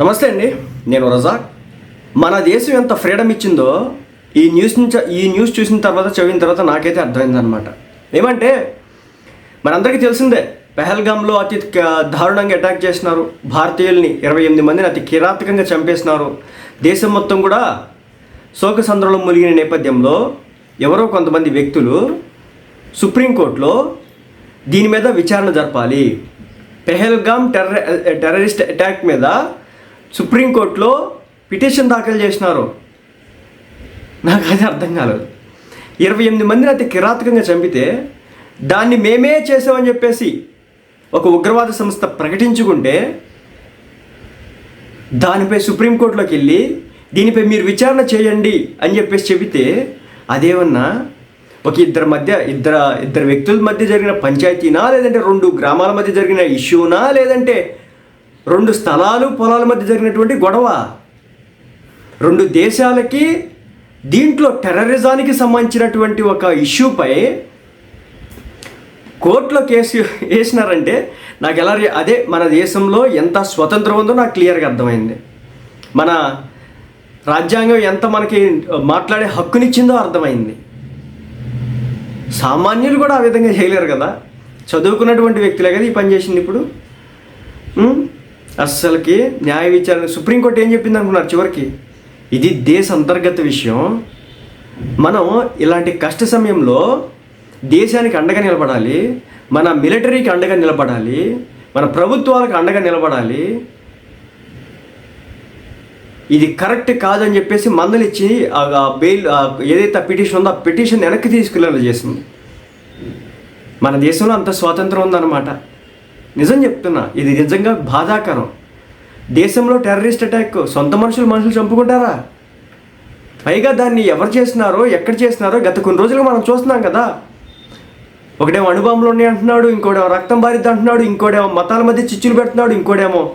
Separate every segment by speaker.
Speaker 1: నమస్తే అండి నేను రజాక్. మన దేశం ఎంత ఫ్రీడమ్ ఇచ్చిందో ఈ న్యూస్ నుంచి ఈ న్యూస్ చూసిన తర్వాత చదివిన తర్వాత నాకైతే అర్థమైందనమాట ఏమంటే మనందరికీ తెలిసిందే పెహల్గామ్లో అతి దారుణంగా అటాక్ చేసినారు భారతీయుల్ని ఇరవై ఎనిమిది మందిని అతి కిరాతకంగా చంపేసినారు దేశం మొత్తం కూడా శోక సంద్రంలో మునిగిన నేపథ్యంలో ఎవరో కొంతమంది వ్యక్తులు సుప్రీంకోర్టులో దీని మీద విచారణ జరపాలి. పెహల్గామ్ టెర్ర టెర్రరిస్ట్ అటాక్ మీద సుప్రీంకోర్టులో పిటిషన్ దాఖలు చేసినారు. నాకు అది అర్థం కాలేదు. ఇరవై ఎనిమిది మందిని అతి కిరాతకంగా చంపితే దాన్ని మేమే చేసామని చెప్పేసి ఒక ఉగ్రవాద సంస్థ ప్రకటించుకుంటే దానిపై సుప్రీంకోర్టులోకి వెళ్ళి దీనిపై మీరు విచారణ చేయండి అని చెప్పేసి చెబితే అదేమన్నా ఒక ఇద్దరి మధ్య ఇద్దరు ఇద్దరు వ్యక్తుల మధ్య జరిగిన పంచాయతీనా లేదంటే రెండు గ్రామాల మధ్య జరిగిన ఇష్యూనా లేదంటే రెండు స్థలాలు పొలాల మధ్య జరిగినటువంటి గొడవ. రెండు దేశాలకి దీంట్లో టెర్రరిజానికి సంబంధించినటువంటి ఒక ఇష్యూపై కోర్టులో కేసు వేసినారంటే నాకు ఎలా అదే మన దేశంలో ఎంత స్వతంత్రం ఉందో నాకు క్లియర్గా అర్థమైంది. మన రాజ్యాంగం ఎంత మనకి మాట్లాడే హక్కునిచ్చిందో అర్థమైంది. సామాన్యులు కూడా ఆ విధంగా చేయలేరు కదా. చదువుకున్నటువంటి వ్యక్తులే కదా ఈ పని చేసింది ఇప్పుడు. అస్సలకి న్యాయ విచారణ సుప్రీంకోర్టు ఏం చెప్పింది అనుకున్నారు చివరికి? ఇది దేశ అంతర్గత విషయం. మనం ఇలాంటి కష్ట సమయంలో దేశానికి అండగా నిలబడాలి మన మిలిటరీకి అండగా నిలబడాలి మన ప్రభుత్వాలకు అండగా నిలబడాలి. ఇది కరెక్ట్ కాదని చెప్పేసి మందలిచ్చి ఆ ఆ బెయిల్ ఏదైతే ఆ పిటిషన్ ఉందో ఆ పిటిషన్ వెనక్కి తీసుకెళ్ళాలి చేసింది. మన దేశంలో అంత స్వాతంత్రం ఉందన్నమాట. నిజం చెప్తున్నా ఇది నిజంగా బాధాకరం. దేశంలో టెర్రరిస్ట్ అటాక్ సొంత మనుషులు మనుషులు చంపుకుంటారా? పైగా దాన్ని ఎవరు చేసినారో ఎక్కడ చేసినారో గత కొన్ని రోజులుగా మనం చూస్తున్నాం కదా. ఒకడేమో అణుబాంబులు ఉన్నాయి అంటున్నాడు ఇంకోడేమో రక్తం బారిద్ది అంటున్నాడు ఇంకోడేమో మతాల మధ్య చిచ్చులు పెడుతున్నాడు ఇంకోడేమో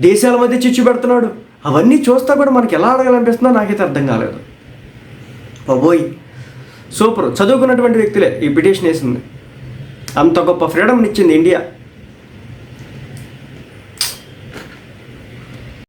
Speaker 1: దేశాల మధ్య చిచ్చు పెడుతున్నాడు. అవన్నీ చూస్తా కూడా మనకి ఎలా అడగాలనిపిస్తుందో నాకైతే అర్థం కాలేదు. బాబోయ్. సూపర్. చదువుకున్నటువంటి వ్యక్తులే ఈ పిటిషన్ వేసింది అంత గొప్ప ఫ్రీడమ్ ఇచ్చింది ఇండియా.